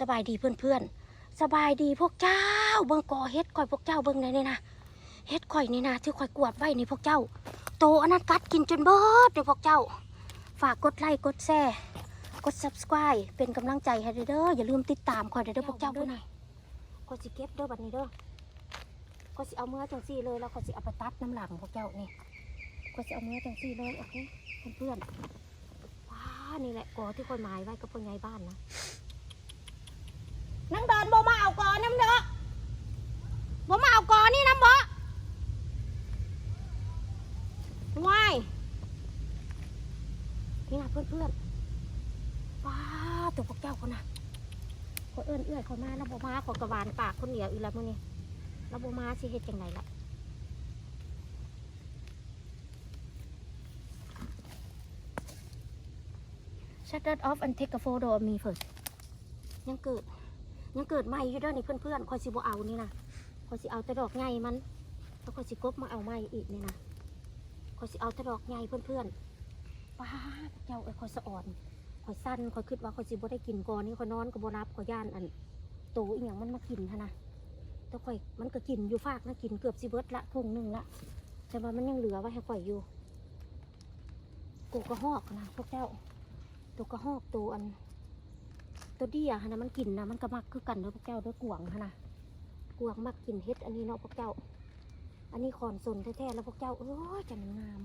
สบายดีเพื่อนๆ สบายดีพวกเจ้า เบิ่งกอเฮ็ดข่อยพวกเจ้าเบิ่งในนี่นะเฮ็ดข่อยนี่นะที่ข่อยกวาดไว้นี่พวกเจ้า โตอันนั้นกัดกินจนเบิดเลยพวกเจ้า ฝากกดไลค์กดแชร์กด subscribe เป็นกำลังใจให้เด้ออย่าลืมติดตามข่อยเด้อพวกเจ้าด้วยนะก็สิเก็บเด้อบัดนี้เด้อก็สิเอาเมื่อจังซี่เลยแล้วก็สิเอาไปตัดน้ำหลังพวกเจ้านี่ก็สิเอาเมื่อจังซี่เลยโอเคเพื่อนๆว้านี่แหละกอที่ข่อยหมายไว้กับพ่อใหญ่บ้านนะ นังเดินบ่มาเอากอน้ำเด้อบ่มาเอากอนี่น้ำบ่วายนี่นะเพื่อนเพื่อนๆว้าตัวพวกเจ้าคนน่ะคนเอื้อนเอื้อยเขามาแล้วบ่มาขอกระวานปากคนเหนียวอีแล้วมื้อนี้แล้วบ่มาสิเฮ็ดจังไดล่ะชัตเตอออฟอันเทคก photo of me first ยังเกิด ยังเกิดใหม่อยู่เด้อนี่เพื่อนๆคอยสิบ่เอานี่นะคอยสิเอาแต่ดอกใหญ่มันแล้วคอยสิกบมาเอาใหม่อีกนี่นะคอยสิเอาแต่ดอกใหญ่เพื่อนๆป้าเจ้าเอ้ยคอยสะอ่อนคอยสั้นคอยคิดว่าคอยสิบ่ได้กินก่อนนี่คอยนอนก็บ่รับคอยย่านอันโตอีหยังมันมากินฮะนะแต่คอยมันก็กินอยู่ฟากนะกินเกือบสิเบิดละทุ่งหนึ่งละแต่ว่ามันยังเหลือไว้ให้ข่อยอยู่ตัวกระหอกนะพวกเจ้าตัวกระหอกตัวอัน ตัวเดียฮะนะมันกินนะมันก็มักคือกันด้อพวกเจ้าเด้อกวางฮะนะกวางมักกินเฮ็ดอันนี้เนาะพวกเจ้า อันนี้ขอนสนแท้ๆแล้วพวกเจ้าเอ้ยจันงาม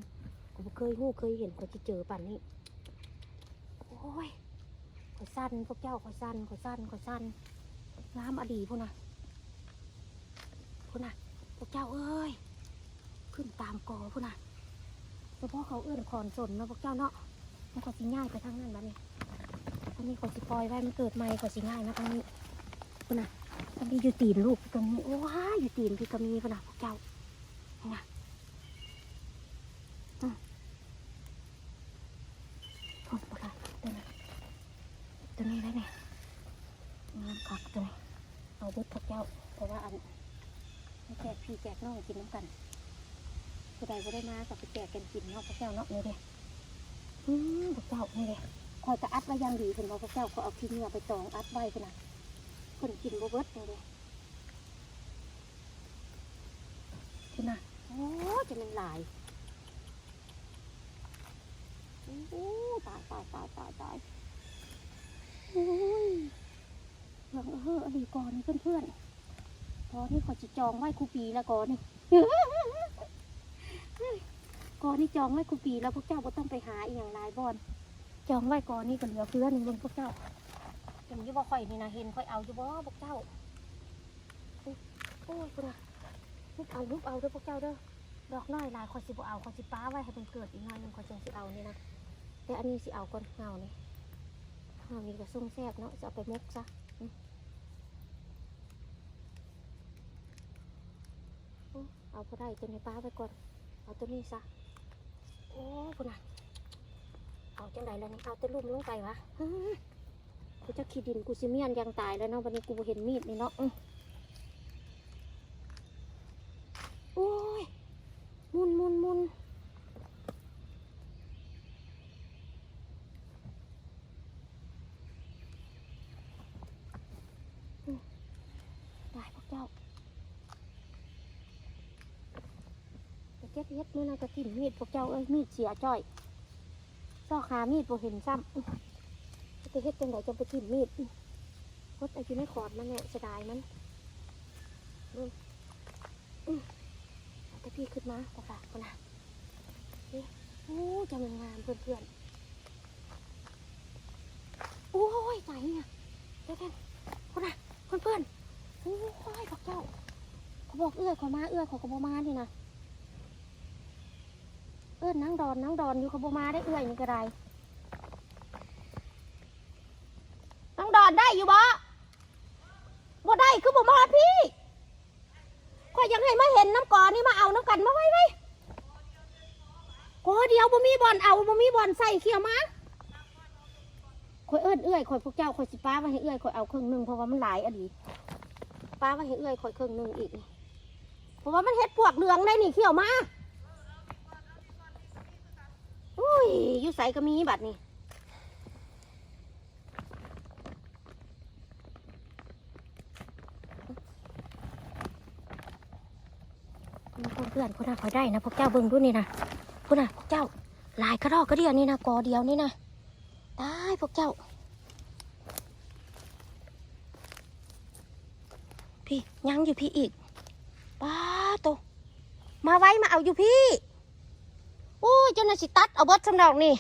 ก็บ่เคยหู้เคยเห็นก็จะเจอป่านนี้โอ้ยขอสั้นพวกเจ้าขอสั้นขอสั้นขอสั้นงามอดีพุ่นนะพุ่นนะพวกเจ้าเอ้ยขึ้นตามกอพุ่นนะเฉพาะเขาเอื้อนขอนสนเนาะพวกเจ้าเนาะมันก็สิง่ายไปทางนั้นบัดนี้ อันนี้ขอสิปล่อยไว้มันเกิดใหม่ขอสิง่ายนะตรงนี้พุ่นน่ะอันนี้อยู่ตีนลูกตรงนี้โอ้ว้าอยู่ตีนพี่กมีพุ่นน่ะพวกเจ้าเนี่นะอืมพุ่นพน่ะตัวนี้ตัวนี้ได้ไหมงามคักตัวนี้เอาเบิดพวกเจ้า เพราะว่าอันแจกพี่แจกน้องกินน้ำกันผู้ใดผู้ได้มาก็ไปแจกกันกินเนาะพวกเจ้าเนาะนี่เด้อืมพวกเจ้านี่เด้ คอยจะอัดไว้อยังดีเพิ่นบอกพระเจ้าเขาเอาขี้เหงื่อไปตองอัดไว้เพิ่นน่ะเพิ่นกินบ่เบิดเลยเด้เพิ่นน่ะโอ้จะมันหลายโอ้ตายตายตายตายตายโอ้ยเรื่องเฮ้ออดีก่อนเพื่อนๆก่อนนี่ขอจะจองไว้ครูปีแล้วก่อนนี่ก่อนนี่จองไว้ครูปีแล้วพวกเจ้าก็ต้องไปหาอีกอย่างลายบอน จองไว้ก่อนนี่ก็เหลือเพื่อนหนึ่งเบิ่งพวกเจ้าเห็นอยู่บ่ข่อยนี่นะเห็นข่อยเอาอยู่บ่พวกเจ้าอุ๊ยโอ้ยคุณน่ะลุบเอาลุบเอาเด้อพวกเจ้าเด้อดอกน้อยลายข่อยสิบ่เอาข่อยสิป้าไว้ให้มันเกิดอีกหน่อยนึงข่อยจังสิเอานี่นะแต่อันนี้สิเอาก่อนเงาเนี่ยเงานี่ก็ส่งแซ่บเนาะจะเอาไปมุกซะเอาพอได้ตัวนี้ป้าไว้ก่อนเอาตัวนี้ซะโอ้คุณนะ เอาจังไดแล้วนี่เอาตะลุ่มลงไปวะกูจะขี้ดินกูสิเมียนยังตายแล้วเนาะวันนี้กูเห็นมีดนี่เนาะอื้อโอ้ยมุนมุนมุนอื้อได้พวกเจ้าเก็บเฮ็ดมื้อนั้นก็กินมีดพวกเจ้าเอ้ยมีดเสียจ้อย ซอกขามีดบ่เห็นซ้ำจะเฮ็ดจังไดจะไปทิ่มมีดอื้อพดเอาอยู่ในขอดมันเนี่ยเสียดายมันแต่พี่ขึ้นมาตะฝากคนน่ะนี่โอ้จะมันงามเพื่อนๆโอ้ยไหนเนี่ยเดี๋ยวๆคนน่ะเพื่อนๆโอ้ยพวกเจ้าเขาบอกเอื้อเขามาเอื้อเขาก็บ่มานี่นะ เอิ้นนางดอนนางดอนอยู่กับมาได้เอื่อยนี่ก็ได้นางดอนได้อยู่บ่บ่ได้คือบ่มาพี่ข่อยยังให้มาเห็นน้ำก่อนนี่มาเอาน้ำกันมาไว้ไว้กอเดียวบ่มีบอลเอาบ่มีบอลใส่เขียวมาข่อยเอิ้นเอื้อยข่อยพวกเจ้าข่อยสิป้าไว้ให้เอื้อยข่อยเอาครึ่งหนึ่งเพราะว่ามันหลายอดีป้าไว้ให้เอื้อยข่อยครึ่งหนึ่งอีกเพราะว่ามันเฮ็ดปวกเหลืองได้นี่เขียวมา ยยูใสก็มีบัตรนี่เพื่อนคนน่ะคอยได้นะพวกเจ้าเบิ้งดูนี่นะคุณน่ะพวกเจ้าลายกระรอกก็เดียวนี่นะกอเดียวนี่นะได้พวกเจ้า พี่ยังอยู่พี่อีกป้าโตมาไว้มาเอาอยู่พี่ อ้ยเจ้าน้าสิตัดเอาเบดสำดอกนี่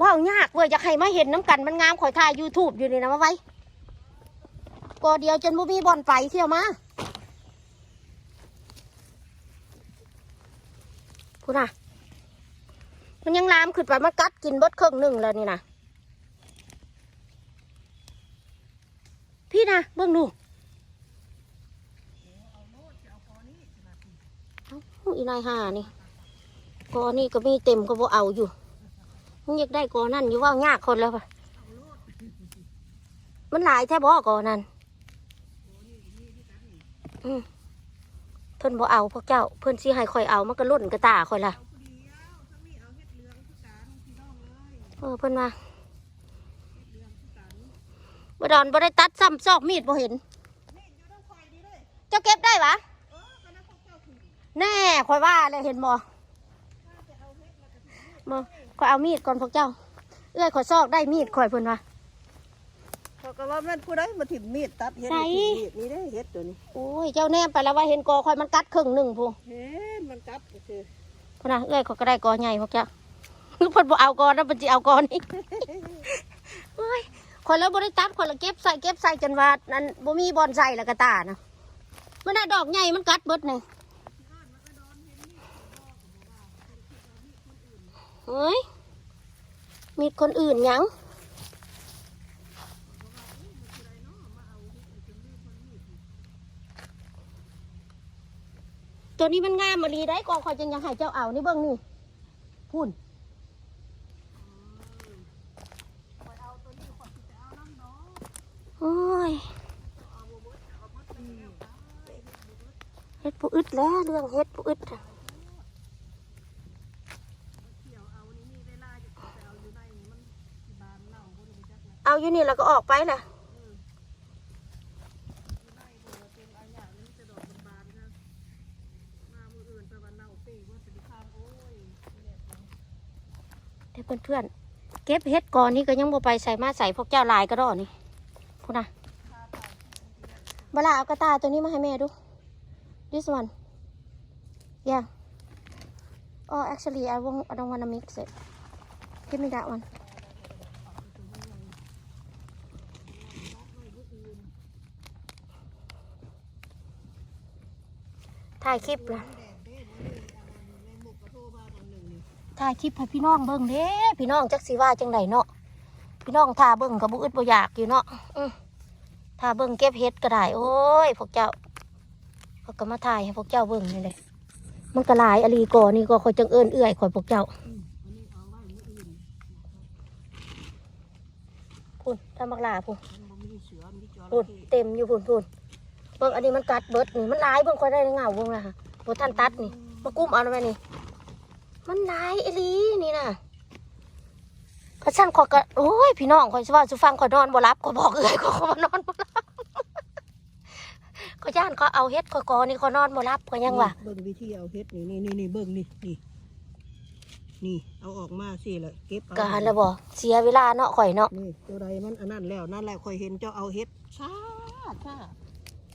ว้าวยากเว้ยอยากให้มาเห็นน้ำกันมันงามข่อยถ่ายยูทูบอยู่นี่นะมาไว้กอเดียวจนบ่มีบอลไปเที่ยวมาพูดนะมันยังลามขึ้นไปมันกัดกินเบดเครื่องหนึ่งแล้วนี่นะ พี่นะเบิ่งดูเอ้าอี นายห่านี่กอนี่ก็มีเต็มก็บ่เอาอยู่มึงอยากได้กอนั่นอยู่ว่ายากคนแล้วปะมันหลายแท้บ่กอนั่นอืมเพิ่นบ่เอาพวกเจ้า เพิ่นสิให้ข่อยเอามันก็ล่นกระตาข่อยละเออเพิ่นว่าบ่ดอนบ่ได้ตัดซ้ำซอกมีดบ่เห็น เจ้าเก็บได้ปะ แน่ข่อยว่าเลยเห็นบ่บ่ข่อยเอามีดก่อนพวกเจ้า เอื้อยข่อยซอกได้มีดข่อยเพิ่นว่าเขาก็ว่าแม่นผู้ใดมาถิ่มมีดตัดเฮ็ดใส่นี่ถิ่มมีดนี่ได้เฮ็ดตัวนี้โอ้ยเจ้าแนมไปแล้วว่าเห็นกอข่อยมันกัดครึ่งหนึ่งพูเฮ็ดมันกัดก็คือพนนะเอื้อยข่อยก็ได้กอใหญ่พวกเจ้าเพิ่นบ่เอากอนะเพิ่นสิเอากอนี่เอ้ยข่อยแล้วบ่ได้ตัดข่อยละเก็บใส่เก็บใส่จนว่านั่นบ่มีบอลใส่แล้วก็ตานะมันน่ะดอกใหญ่มันกัดเบิดนี่ เฮ้ย มีคนอื่นยังตัวนี้มันงามมาดีได้กองคอยจังยังให้เจ้าเอานี่เบิ้งนี่พุ่นโอ้ยเฮ็ดผู้อึดแล้วเรื่องเฮ็ดผู้อึดอะ อยู่นี่แล้วก็ออกไปแหละเดี๋ยวเพื่อนๆเก็บเฮ็ดก่อนนี่ก็ยังบ่ไปใส่มาใส่พวกเจ้าลายก็ดอนี่พุ่นนะเวลาเอากระตาตัวนี้มาให้แม่ดู this one yeah oh actually I won't I don't wanna mix it give me that one ถ่ายคลิปละถ่ายคลิปให้พี่น้องเบิ่งเด้พี่น้องจักสิว่าจังไดเนาะพี่น้องทาเบิ่งกับบุอึดบ่อยากอยู่เนาะทาเบิ่งเก็บเห็ดก็ได้โอ้ยพวกเจ้าเขาก็มาถ่ายให้พวกเจ้าเบิ่งนี่เลยมันก็หลายอลีก่อนี่ก็คอยจังเอิ้นเอื้อยคอยพวกเจ้าพุ่นทำบักลาพุ่นพุ่นเข้เต็มอยู่พุ่นพุ่น เบิ่งอันนี้มันกัดเบิดนี่มันหลายเบิ่งคอยได้เงาเบิ่งละค่ะบ่ทันตัดนี่มากุ้มเอาหน่อยแม่นี่ มันหลายอลีนี่น่ะก็ฉันขอยก็โอ้ยพี่น้องคอยสิว่าสิฟังคอยนอนบ่หลับก็บอกเอ้ยก็เขามานอนบ่หลับก็ย่านเขาเอาเฮ็ดคอยกอนี่เขานอนบ่หลับก็ยังว่าเบิ่งวิธีเอาเฮ็ดนี่นี่นี่นี่เบิ่งนี่นี่นี่เอาออกมาสิเลยเก็บเอการแล้วบ่เสียเวลาเนาะข่อยเนาะนี่ตัวใดมันอันนั้นแล้วนั่นแหละค่อยเห็นเจ้าเอาเฮ็ดช้าช้า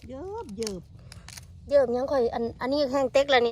เยิบเยิบ เยิ่มยังข่อยอันอันนี้แห้งเต็กแล้วนี่